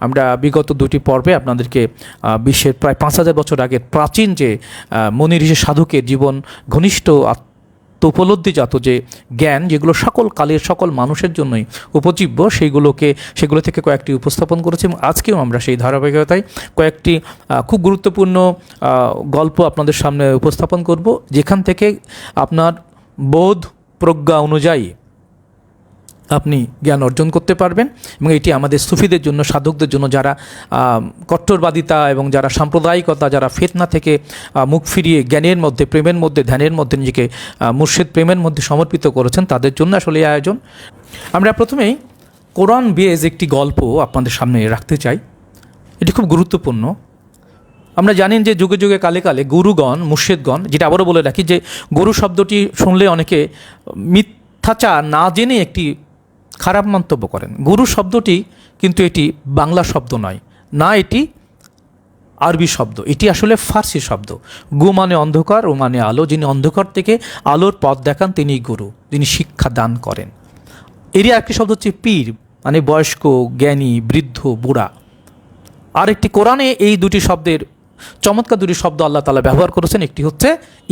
আমরা বিগত দুটি পর্বে আপনাদেরকে বিশ্বের প্রায় পাঁচ হাজার বছর আগের প্রাচীন যে মনির ঋষি সাধকের জীবন ঘনিষ্ঠ উপলব্ধিজাত যে জ্ঞান, যেগুলো সকল কালের, সকল মানুষের জন্যই উপজীব্য, সেইগুলোকে, সেগুলো থেকে কয়েকটি উপস্থাপন করেছি এবং আজকেও আমরা সেই ধারাবাহিকতায় কয়েকটি খুব গুরুত্বপূর্ণ গল্প আপনাদের সামনে উপস্থাপন করব, যেখান থেকে আপনার বোধ প্রজ্ঞা অনুযায়ী আপনি জ্ঞান অর্জন করতে পারবেন এবং এটি আমাদের সুফিদের জন্য, সাধকদের জন্য যারা কট্টরবাদিতা এবং যারা সাম্প্রদায়িকতা, যারা ফেতনা থেকে মুখ ফিরিয়ে জ্ঞানের মধ্যে, প্রেমের মধ্যে, ধ্যানের মধ্যে নিজেকে মুর্শিদ প্রেমের মধ্যে সমর্পিত করেছেন, তাদের জন্য আসলে এই আয়োজন। আমরা প্রথমেই কোরআন বেজ একটি গল্প আপনাদের সামনে রাখতে চাই। এটি খুব গুরুত্বপূর্ণ। আমরা জানেন যে যুগে যুগে, কালে কালে গুরুগণ, মুর্শিদগণ, যেটা আবারও বলে রাখি যে গরু শব্দটি শুনলে অনেকে মিথ্যাচার না জেনে একটি খারাপ মন্তব্য করেন। গুরু শব্দটি কিন্তু এটি বাংলা শব্দ নয়, না এটি আরবি শব্দ, এটি আসলে ফার্সি শব্দ। গু মানে অন্ধকার ও মানে আলো। যিনি অন্ধকার থেকে আলোর পথ দেখান তিনি গুরু, যিনি শিক্ষা দান করেন। এরই একটি শব্দ হচ্ছে পীর মানে বয়স্ক, জ্ঞানী, বৃদ্ধ, বুড়া। আর একটি কোরআনে এই দুটি শব্দের, চমৎকার দুটি শব্দ আল্লাহ তালা ব্যবহার করেছেন। একটি হচ্ছে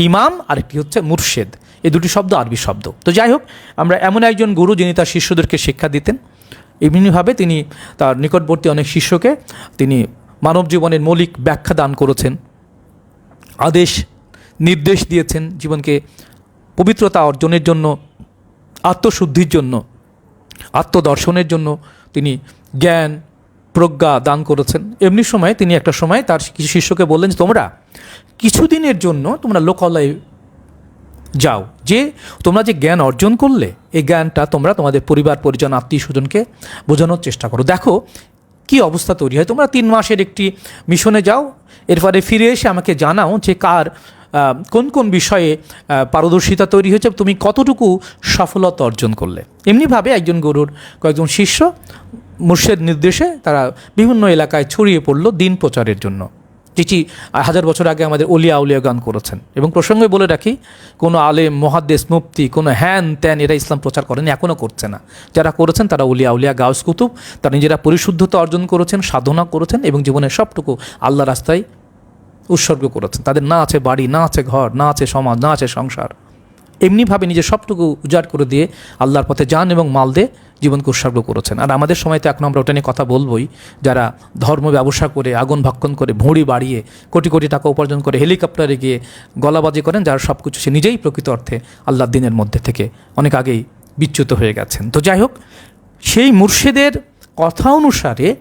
ইমাম আর একটি হচ্ছে মুর্শেদ। এই দুটি শব্দ আরবি শব্দ। তো যাই হোক, আমরা এমন একজন গুরু যিনি তার শিষ্যদেরকে শিক্ষা দিতেন। এমনিভাবে তিনি তার নিকটবর্তী অনেক শিষ্যকে তিনি মানব জীবনের মৌলিক ব্যাখ্যা দান করেছেন, আদেশ, নির্দেশ দিয়েছেন জীবনকে পবিত্রতা অর্জনের জন্য, আত্মশুদ্ধির জন্য, আত্মদর্শনের জন্য তিনি জ্ঞান, প্রজ্ঞা দান করেছেন। এমনি সময় তিনি একটা সময় তার কিছু শিষ্যকে বললেন তোমরা কিছুদিনের জন্য তোমরা লোকালয়ে যাও। যে তোমরা যে জ্ঞান অর্জন করলে, এই জ্ঞানটা তোমরা তোমাদের পরিবার, পরিজন, আত্মীয় স্বজনকে বোঝানোর চেষ্টা করো। দেখো কি অবস্থা তৈরি হয়। তোমরা তিন মাসের একটি মিশনে যাও, এরপরে ফিরে এসে আমাকে জানাও যে কার কোন কোন বিষয়ে পারদর্শিতা তৈরি হয়েছে, তুমি কতটুকু সফলতা অর্জন করলে। এমনিভাবে একজন গরুর কয়েকজন শিষ্য মুর্শেদ নির্দেশে তারা বিভিন্ন এলাকায় ছড়িয়ে পড়ল দিন প্রচারের জন্য। যেটি হাজার বছর আগে আমাদের অলিয়া উলিয়া গান করেছেন। এবং প্রসঙ্গে বলে রাখি, কোনো আলেম মহাদেশ মুফতি, কোনো হ্যান ত্যান এরা ইসলাম প্রচার করেন এখনও করছে না। যারা করেছেন তারা উলিয়া উলিয়া গাউস কুতুব, তারা নিজেরা পরিশুদ্ধতা অর্জন করেছেন, সাধনা করেছেন এবং জীবনের সবটুকু আল্লাহ রাস্তায় উৎসর্গ করেছেন। তাদের না আছে বাড়ি, না আছে ঘর, না আছে সমাজ, না আছে সংসার। এমনিভাবে নিজের সবটুকু উজাড় করে দিয়ে আল্লাহর পথে যান এবং মাল দিয়ে জীবনকে উৎসর্গ করেছেন। আর আমাদের সময় তো এখন আমরা ওটা নিয়ে কথা বলবোই। যারা ধর্ম ব্যবসা করে, আগুন ভক্ষণ করে, ভুঁড়ি বাড়িয়ে, কোটি কোটি টাকা উপার্জন করে, হেলিকপ্টারে গিয়ে গলাবাজি করেন, যারা সব কিছু সে নিজেই প্রকৃত অর্থে আল্লাহর দিনের মধ্যে থেকে অনেক আগেই বিচ্যুত হয়ে গেছেন। তো যাই হোক, সেই মুর্শিদের কথা অনুসারে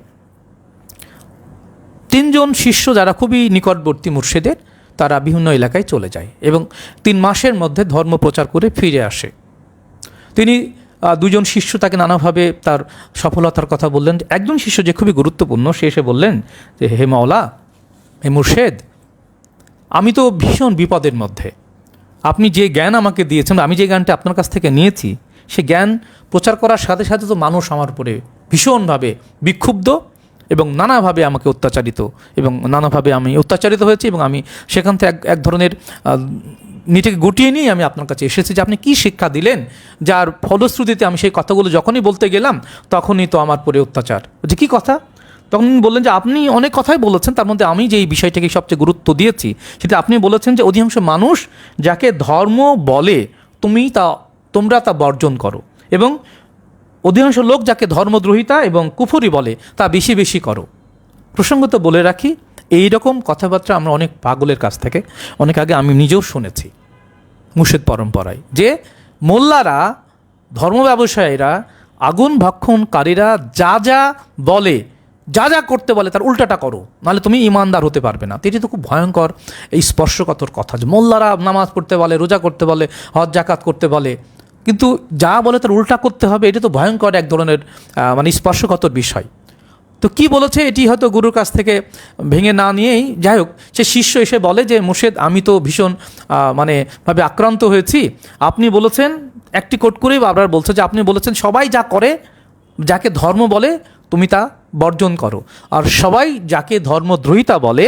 তিনজন শিষ্য যারা খুবই নিকটবর্তী মুর্শিদের তারা বিভিন্ন এলাকায় চলে যায় এবং তিন মাসের মধ্যে ধর্ম প্রচার করে ফিরে আসে। তিনি দুজন শিষ্য তাকে নানাভাবে তার সফলতার কথা বললেন। একজন শিষ্য যে খুবই গুরুত্বপূর্ণ, সে এসে বললেন যে, হে মাওলা, হে মুর্শেদ, আমি তো ভীষণ বিপদের মধ্যে। আপনি যে জ্ঞান আমাকে দিয়েছেন, আমি যে জ্ঞানটা আপনার কাছ থেকে নিয়েছি, সে জ্ঞান প্রচার করার সাথে সাথে তো মানুষ আমার উপরে ভীষণভাবে বিক্ষুব্ধ এবং নানাভাবে আমাকে অত্যাচারিত এবং নানাভাবে আমি অত্যাচারিত হয়েছি এবং আমি সেখান থেকে এক এক ধরনের নিজেকে গুটিয়ে নিয়ে আমি আপনার কাছে এসেছি যে আপনি কী শিক্ষা দিলেন, যার ফলশ্রুতিতে আমি সেই কথাগুলো যখনই বলতে গেলাম, তখনই তো আমার পরে অত্যাচার। যে কী কথা? তখন বললেন যে আপনি অনেক কথাই বলেছেন, তার মধ্যে আমি যে এই বিষয়টাকে সবচেয়ে গুরুত্ব দিয়েছি, সেটা আপনি বলেছেন যে অধিকাংশ মানুষ যাকে ধর্ম বলে, তুমি তা, তোমরা তা বর্জন করো। এবং অধিকাংশ লোক যাকে ধর্মদ্রোহিতা এবং কুফরি বলে, তা বেশি বেশি করো। প্রসঙ্গত বলে রাখি এই রকম কথাবার্তা আমরা অনেক পাগলের কাছ থেকে, অনেক আগে আমি নিজেও শুনেছি, মুর্শিদ পরম্পরায়, যে মোল্লারা, ধর্ম ব্যবসায়ীরা, আগুন ভক্ষণকারীরা যা যা বলে, যা যা করতে বলে, তার উল্টাটা করো, নাহলে তুমি ইমানদার হতে পারবে না। এটি তো খুব ভয়ঙ্কর, এই স্পর্শকতর কথা, যে মোল্লারা নামাজ পড়তে বলে, রোজা করতে বলে, হজ জাকাত করতে বলে কিন্তু যা বলে তার উল্টা করতে হবে, এটা তো ভয়ঙ্কর এক ধরনের মানে স্পর্শকাতর বিষয়। তো কি বলেছে এটি হয়তো গুরুর কাছ থেকে ভেঙে না নিয়েই? যাই হোক, সে শিষ্য এসে বলে যে, মুর্শেদ, আমি তো ভীষণ মানে ভাবে আক্রান্ত হয়েছি। আপনি বলেছেন, একটি কোট করেই বারবার বলছে যে, আপনি বলেছেন, সবাই যা করে, যাকে ধর্ম বলে, তুমি তা বর্জন করো। আর সবাই যাকে ধর্মদ্রোহিতা বলে,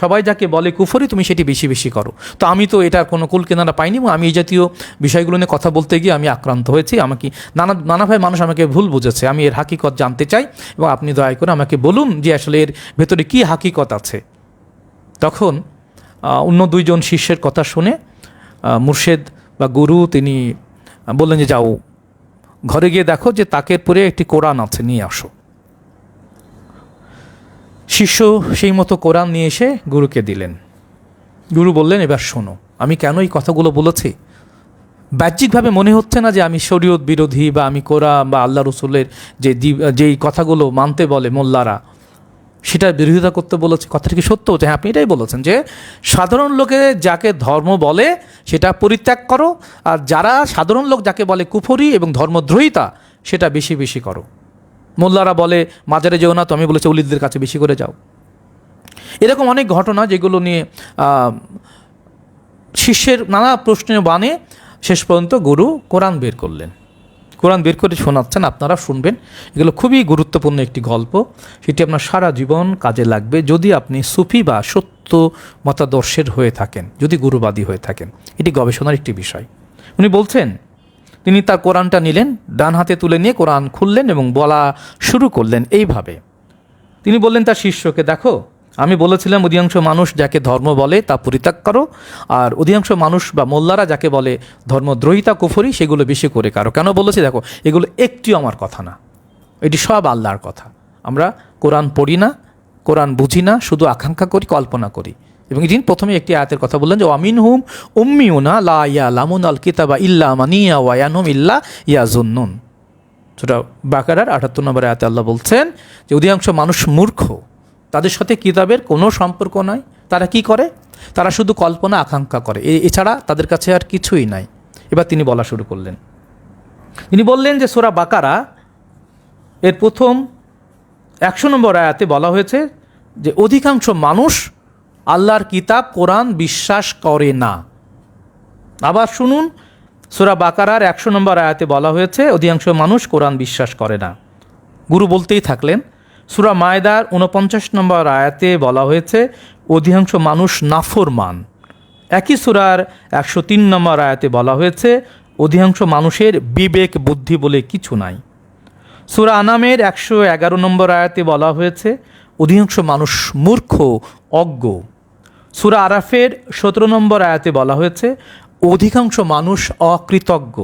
সবাই যাকে বলে কুফরি, তুমি সেটি বেশি বেশি করো। তো আমি তো এটার কোনো কুল কেনারা পাইনি, এবং আমি এই জাতীয় বিষয়গুলো নিয়ে কথা বলতে গিয়ে আমি আক্রান্ত হয়েছি। আমাকে নানা নানাভাবে মানুষ আমাকে ভুল বুঝেছে। আমি এর হাকিকত জানতে চাই, এবং আপনি দয়া করে আমাকে বলুন যে আসলে এর ভেতরে কী হাকিকত আছে। তখন অন্য দুইজন শিষ্যের কথা শুনে মুর্শেদ বা গুরু তিনি বললেন যে, যাও, ঘরে গিয়ে দেখো যে তাকের পরে একটি কোরআন আছে, নিয়ে আসো। শিষ্য সেই মতো কোরআন নিয়ে এসে গুরুকে দিলেন। গুরু বললেন, এবার শোনো, আমি কেন এই কথাগুলো বলেছি? বাহ্যিকভাবে মনে হচ্ছে না যে আমি শরীয়ত বিরোধী বা আমি কোরআন বা আল্লাহ রসুলের যে যেই কথাগুলো মানতে বলে মোল্লারা, সেটার বিরোধিতা করতে বলেছে। কথাটা কি সত্য? হচ্ছে হ্যাঁ আপনি এটাই বলেছেন যে সাধারণ লোকে যাকে ধর্ম বলে সেটা পরিত্যাগ করো, আর যারা সাধারণ লোক যাকে বলে কুফরি এবং ধর্মদ্রোহিতা, সেটা বেশি বেশি করো। মোল্লারা বলে, মাজারে যেও না তো, আমি বলেছি অলিদদের কাছে বেশি করে যাও। এরকম অনেক ঘটনা যেগুলো নিয়ে শিষ্যের নানা প্রশ্নের বানে শেষ পর্যন্ত গুরু কোরআন বের করলেন। কোরআন বের করে শোনাচ্ছেন, আপনারা শুনবেন। এগুলো খুবই গুরুত্বপূর্ণ একটি গল্প। সেটি আপনার সারা জীবন কাজে লাগবে যদি আপনি সুফি বা সত্য মতাদর্শের হয়ে থাকেন, যদি গুরুবাদী হয়ে থাকেন। এটি গবেষণার একটি বিষয়। উনি বলছেন তিনি তার কোরআনটা নিলেন, ডান হাতে তুলে নিয়ে কোরআন খুললেন এবং বলা শুরু করলেন এইভাবে। তিনি বললেন তার শিষ্যকে, দেখো, আমি বলেছিলাম অধিকাংশ মানুষ যাকে ধর্ম বলে তা পরিত্যাগ করো, আর অধিকাংশ মানুষ বা মোল্লারা যাকে বলে ধর্মদ্রোহিতা, কুফরি, সেগুলো বেশি করে কারও। কেন বলেছি? দেখো, এগুলো একটিও আমার কথা না। এটি সব আল্লাহর কথা। আমরা কোরআন পড়ি না, কোরআন বুঝি না, শুধু আকাঙ্ক্ষা করি, কল্পনা করি। এবং তিনি প্রথমে একটি আয়াতের কথা বললেন যে অমিন হুম উম্মিউনা লা ইয়া লামুন আল কিতাবা ইল্লা মানিয়া ওয়ায়ানুম ইল্লা ইয়াজুন্নুন। সেটা বাকারার আটাত্তর নম্বর আয়াতে আল্লাহ বলছেন যে, অধিকাংশ মানুষ মূর্খ। তাদের সাথে কিতাবের কোনো সম্পর্ক নয় তারা কি করে? তারা শুধু কল্পনা, আকাঙ্ক্ষা করে। এছাড়া তাদের কাছে আর কিছুই নাই। এবার তিনি বলা শুরু করলেন। তিনি বললেন যে, সোরা বাকারা এর প্রথম একশো নম্বর আয়াতে বলা হয়েছে যে, অধিকাংশ মানুষ আল্লাহর কিতাব কোরআন বিশ্বাস করে না। আবার শুনুন, সুরা বাকারার একশো নম্বর আয়াতে বলা হয়েছে, অধিকাংশ মানুষ কোরআন বিশ্বাস করে না। গুরু বলতেই থাকলেন, সুরা মায়দার উনপঞ্চাশ নম্বর আয়াতে বলা হয়েছে, অধিকাংশ মানুষ নাফরমান। একই সুরার একশো তিন নম্বর আয়াতে বলা হয়েছে, অধিকাংশ মানুষের বিবেক বুদ্ধি বলে কিছু নাই। সুরা আনামের একশো এগারো নম্বর আয়াতে বলা হয়েছে, অধিকাংশ মানুষ মূর্খ, অজ্ঞ। সুরা আরাফের সতেরো নম্বর আয়াতে বলা হয়েছে, অধিকাংশ মানুষ অকৃতজ্ঞ,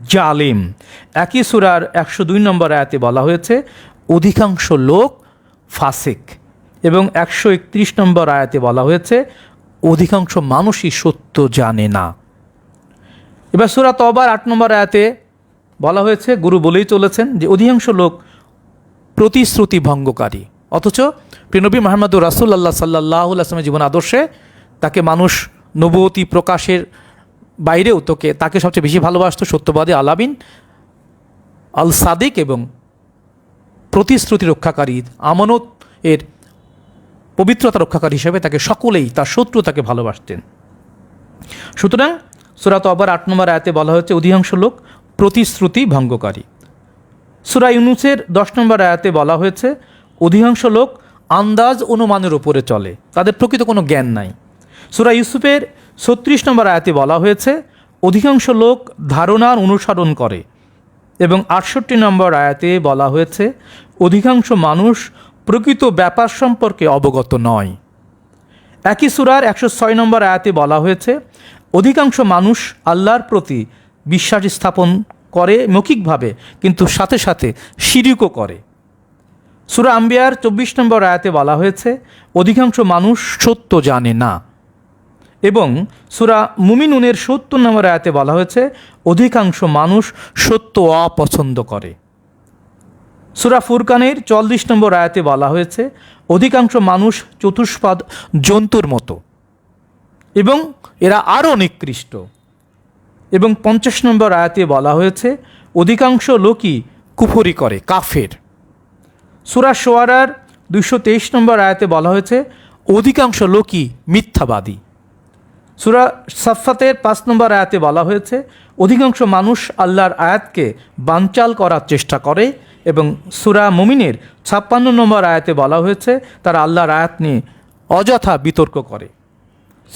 জালিম। একই সুরার একশো দুই নম্বর আয়াতে বলা হয়েছে, অধিকাংশ লোক ফাসিক। এবং একশো একত্রিশ নম্বর আয়াতে বলা হয়েছে, অধিকাংশ মানুষই সত্য জানে না। এবার সুরা তবার আট নম্বর আয়াতে বলা হয়েছে, গুরু বলেই চলেছেন যে, অধিকাংশ লোক প্রতিশ্রুতি ভঙ্গকারী। অথচ প্রিনবী মাহমুদুর রাসুল আল্লাহ সাল্লাহ আসলামের জীবন আদর্শে তাকে মানুষ নবতী প্রকাশের বাইরেও তোকে, তাকে সবচেয়ে বেশি ভালোবাসত সত্যবাদী আলাবিন আল সাদিক এবং প্রতিশ্রুতি রক্ষাকারী আমানত এর পবিত্রতা রক্ষাকারী হিসেবে তাকে সকলেই, তার শত্রু তাকে ভালোবাসতেন। সুতরাং সুরাত আবার আট নম্বর আয়াতে বলা হয়েছে, অধিকাংশ লোক প্রতিশ্রুতি ভঙ্গকারী। সুরা ইউনুসের দশ নম্বর আয়াতে বলা হয়েছে অধিকাংশ লোক আন্দাজ অনুমানের উপরে চলে, তাদের প্রকৃত কোনো জ্ঞান নাই। সুরা ইউসুফের ছত্রিশ নম্বর আয়াতে বলা হয়েছে, অধিকাংশ লোক ধারণার অনুসরণ করে এবং আটষট্টি নম্বর আয়াতে বলা হয়েছে, অধিকাংশ মানুষ প্রকৃত ব্যাপার সম্পর্কে অবগত নয়। একই সুরার একশো ছয় নম্বর আয়াতে বলা হয়েছে, অধিকাংশ মানুষ আল্লাহর প্রতি বিশ্বাস স্থাপন করে মৌখিকভাবে, কিন্তু সাথে সাথে শিরিকও করে। সুরা আম্বিয়ার চব্বিশ নম্বর আয়াতে বলা হয়েছে, অধিকাংশ মানুষ সত্য জানে না। এবং সুরা মুমিনুনের সত্তর নম্বর আয়াতে বলা হয়েছে, অধিকাংশ মানুষ সত্য অপছন্দ করে। সুরা ফুরকানের চল্লিশ নম্বর আয়াতে বলা হয়েছে, অধিকাংশ মানুষ চতুষ্পাদ জন্তুর মতো। এবং এরা আরও নিকৃষ্ট। এবং পঞ্চাশ নম্বর আয়াতে বলা হয়েছে, অধিকাংশ লোকই কুফরি করে, কাফের। সুরা সোয়ারার দুইশো তেইশ নম্বর আয়াতে বলা হয়েছে, অধিকাংশ লোকই মিথ্যাবাদী। সুরা সাফাতের পাঁচ নম্বর আয়াতে বলা হয়েছে, অধিকাংশ মানুষ আল্লাহর আয়াতকে বানচাল করার চেষ্টা করে। এবং সুরা মুমিনের ছাপ্পান্ন নম্বর আয়াতে বলা হয়েছে, তারা আল্লাহর আয়াত নিয়ে অযথা বিতর্ক করে।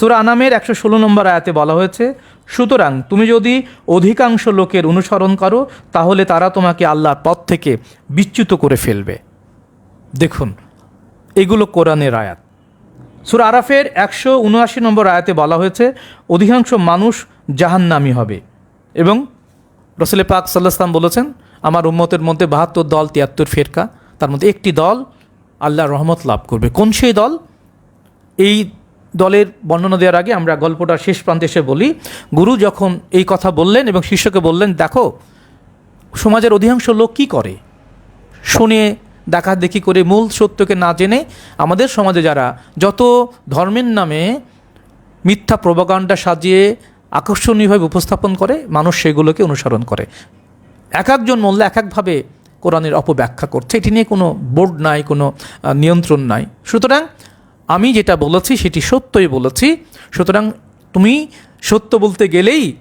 সুরা আনামের একশো ষোলো নম্বর আয়াতে বলা হয়েছে, সুতরাং তুমি যদি অধিকাংশ লোকের অনুসরণ করো, তাহলে তারা তোমাকে আল্লাহর পথ থেকে বিচ্যুত করে ফেলবে। দেখুন, এগুলো কোরআনের আয়াত। সুর আরাফের একশো উনআশি নম্বর আয়াতে বলা হয়েছে, অধিকাংশ মানুষ জাহান্নামি হবে। এবং রসুল পাক সাল্লাহাম বলেছেন, আমার উম্মতের মধ্যে বাহাত্তর দল, তিয়াত্তর ফেরকা। তার মধ্যে একটি দল আল্লাহ রহমত লাভ করবে। কোন সেই দল? এই দলের বর্ণনা দেওয়ার আগে আমরা গল্পটা শেষ প্রান্তে এসে বলি, গুরু যখন এই কথা বললেন এবং শিষ্যকে বললেন, দেখো, সমাজের অধিকাংশ লোক কি করে? শুনে দেখা দেখি করে মূল সত্যকে না জেনে আমাদের সমাজে যারা যত ধর্মের নামে মিথ্যা প্রবাগান্ডা সাজিয়ে আকর্ষণীয়ভাবে উপস্থাপন করে, মানুষ সেগুলোকে অনুসরণ করে। এক একজন মোল্লা এক একভাবে কোরআনের অপব্যাখ্যা করছে। এটি নিয়ে কোনো বোর্ড নাই, কোনো নিয়ন্ত্রণ নাই। সুতরাং আমি যেটা বলেছি সেটি সত্যই বলেছি। সুতরাং তুমি সত্য বলতে গেলেই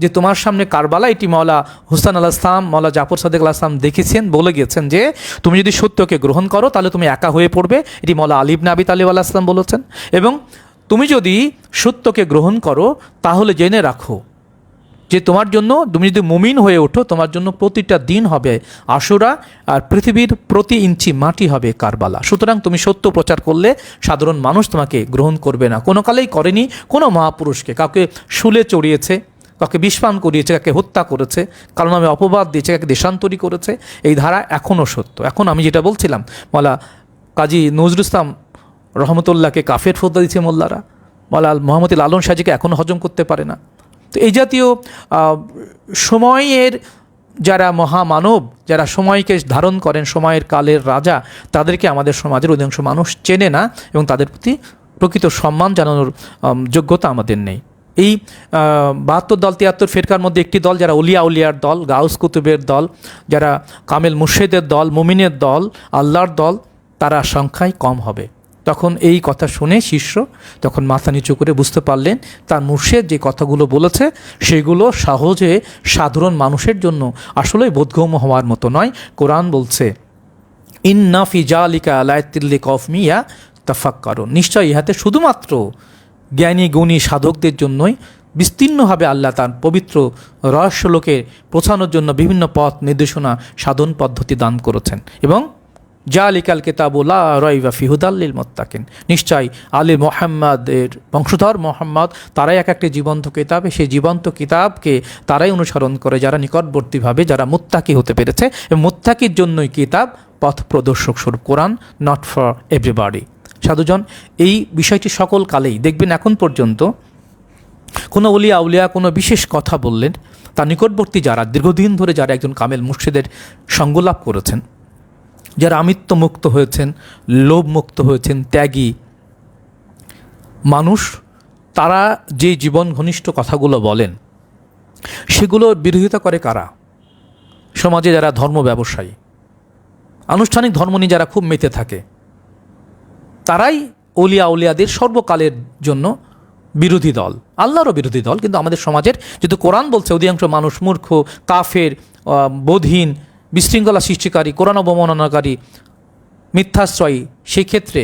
যে তোমার সামনে কারবালা, এটি মৌলা হুসান আল আসলাম মৌলা জাফর সাদেক আল আসলাম দেখেছেন, বলে গিয়েছেন যে, তুমি যদি সত্যকে গ্রহণ করো, তাহলে তুমি একা হয়ে পড়বে, এটি মৌলা আলিব নাবি তালিব আল্লাহ আসলাম বলেছেন। এবং তুমি যদি সত্যকে গ্রহণ করো, তাহলে জেনে রাখো যে তোমার জন্য, তুমি যদি মুমিন হয়ে ওঠো, তোমার জন্য প্রতিটা দিন হবে আশুরা, আর পৃথিবীর প্রতি ইঞ্চি মাটি হবে কারবালা। সুতরাং তুমি সত্য প্রচার করলে সাধারণ মানুষ তোমাকে গ্রহণ করবে না। কোনো কালেই করেনি, কোনো মহাপুরুষকে। কাউকে শুলে চড়িয়েছে কাউকে বিষপান করিয়েছে কাকে হত্যা করেছে, কারণ আমি অপবাদ দিয়েছে কাকে দেশান্তরী করেছে, এই ধারা এখনও সত্য। এখন আমি যেটা বলছিলাম বলা কাজী নজরুল ইসলাম রহমতুল্লাহকে কাফের ফোদ্দা দিচ্ছে মোল্লারা বলা মোহাম্মদ লালন সাজিকে এখনও হজম করতে পারে না। তো এই জাতীয় সময়ের যারা মহামানব, যারা সময়কে ধারণ করেন, সময়ের কালের রাজা, তাদেরকে আমাদের সমাজের অধিকাংশ মানুষ চেনে না এবং তাদের প্রতি প্রকৃত সম্মান জানানোর যোগ্যতা আমাদের নেই। এই বাহাত্তর দল, তিয়াত্তর ফেরকার মধ্যে একটি দল যারা উলিয়া উলিয়ার দল, গাউস কুতুবের দল, যারা কামেল মুর্শেদের দল, মুমিনের দল, আল্লাহর দল, তারা সংখ্যায় কম হবে। তখন এই কথা শুনে শিষ্য তখন মাথা নিচু করে বুঝতে পারলেন, তার মুর্শেদ যে কথাগুলো বলেছে, সেগুলো সহজে সাধারণ মানুষের জন্য আসলে বোধগম্য হওয়ার মতো নয়। কোরআন বলছে, ইন্না ফিজালিকা আলায়তিল্লি কফ মিয়া তাফাক্কারুন। নিশ্চয় ইহাতে শুধুমাত্র জ্ঞানী গুণী সাধকদের জন্যই বিস্তীর্ণভাবে আল্লাহ তার পবিত্র রহস্যলোকে পৌঁছানোর জন্য বিভিন্ন পথ নির্দেশনা সাধন পদ্ধতি দান করেছেন এবং জালিকাল কেতাবুল্লা রয়বা ফিহুদাল্লিল মোত্তাকিন। নিশ্চয় আলী মোহাম্মদের বংশধর মোহাম্মদ তারাই এক একটি জীবন্ত কিতাব, সেই জীবন্ত কিতাবকে তারাই অনুসরণ করে যারা নিকটবর্তীভাবে যারা মুত্তাকি হতে পেরেছে। এবং মুত্তাকির জন্যই কিতাব পথ প্রদর্শক স্বরূপ কোরআন নট ফর এভরিবাডি সাধুজন, এই বিষয়টি সকল কালেই। দেখবেন এখন পর্যন্ত কোনো উলিয়া উলিয়া কোনো বিশেষ কথা বললেন, তার নিকটবর্তী যারা, দীর্ঘদিন ধরে যারা একজন কামেল মুর্শিদের সঙ্গলাভ করেছেন, যারা আমিত্ব মুক্ত হয়েছেন লোভ মুক্ত হয়েছেন, ত্যাগী মানুষ, তারা যে জীবন ঘনিষ্ঠ কথাগুলো বলেন সেগুলোর বিরোধিতা করে কারা? সমাজে যারা ধর্ম ব্যবসায়ী, আনুষ্ঠানিক ধর্ম নিয়ে যারা খুব মেতে থাকে তারাই অলিয়া উলিয়াদের সর্বকালের জন্য বিরোধী দল। আল্লাহরও বিরোধী দল, কিন্তু আমাদের সমাজের যেহেতু কোরআন বলছে, অধিকাংশ মানুষ মূর্খ, কাফের বোধহীন, বিশৃঙ্খলা সৃষ্টিকারী, কোরআন অবমাননাকারী, মিথ্যাশ্রয়ী সেই ক্ষেত্রে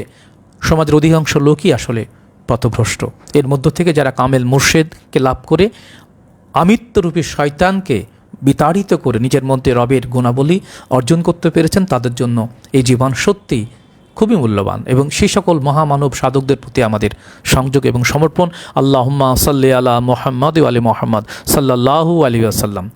সমাজের অধিকাংশ লোকই আসলে পথভ্রষ্ট। এর মধ্য থেকে যারা কামেল মুর্শেদকে লাভ করে, আমিত্বরূপী শয়তানকে বিতাড়িত করে নিজের মধ্যে রবের গুণাবলী অর্জন করতে পেরেছেন, তাদের জন্য এই জীবন সত্যি খুবই মূল্যবান এবং সেই সকল মহামানব সাধকদের প্রতি আমাদের সংযোগ এবং সমর্পণ। আল্লাহম্মা সাল্লি আলা মোহাম্মদ আলী মোহাম্মদ সাল্লাহু আলী আসাল্লাম